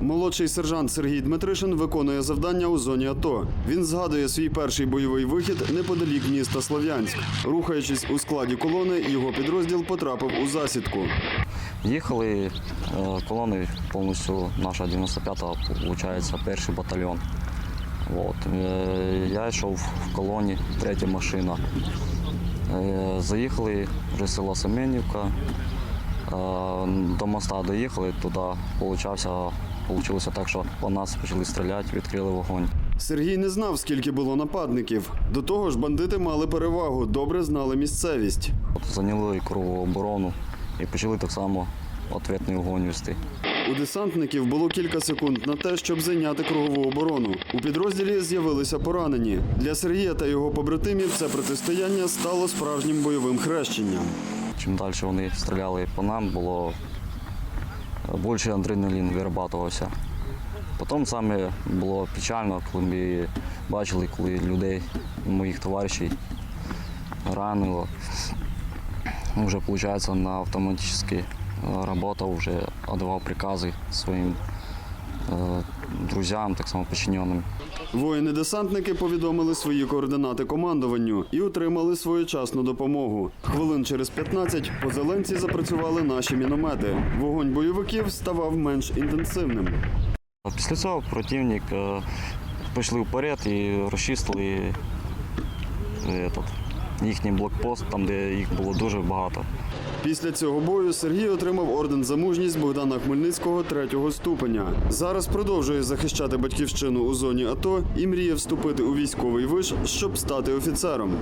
Молодший сержант Сергій Дмитришин виконує завдання у зоні АТО. Він згадує свій перший бойовий вихід неподалік міста Слов'янськ. Рухаючись у складі колони, його підрозділ потрапив у засідку. Їхали е, колони повністю наша 95-та, виходить, перший батальйон. От. Е, Я йшов в колоні, третя машина. Е, Заїхали вже село Семенівка. До моста доїхали, туди получався, получилося так, що по нас почали стріляти, відкрили вогонь. Сергій не знав, скільки було нападників. До того ж, бандити мали перевагу, добре знали місцевість. От Зайняли кругову оборону і почали так само відповідний вогонь вести. У десантників було кілька секунд на те, щоб зайняти кругову оборону. У підрозділі з'явилися поранені. Для Сергія та його побратимів це протистояння стало справжнім бойовим хрещенням. Чим далі вони стріляли по нам, було більше адреналін вирабатувався. Потім саме було печально, коли ми бачили, коли людей, моїх товаришів ранило. Вже, виходить, на автоматичній роботі вже віддавав прикази своїм е, друзям, так само підчиненим. Воїни-десантники повідомили свої координати командуванню і отримали своєчасну допомогу. Хвилин через 15 по зеленці запрацювали наші міномети. Вогонь бойовиків ставав менш інтенсивним. Після цього противник е, пішли вперед і розчистили е, этот, їхній блокпост, там, де їх було дуже багато. Після цього бою Сергій отримав орден за мужність Богдана Хмельницького третього ступеня. Зараз продовжує захищати батьківщину у зоні АТО і мріє вступити у військовий виш, щоб стати офіцером.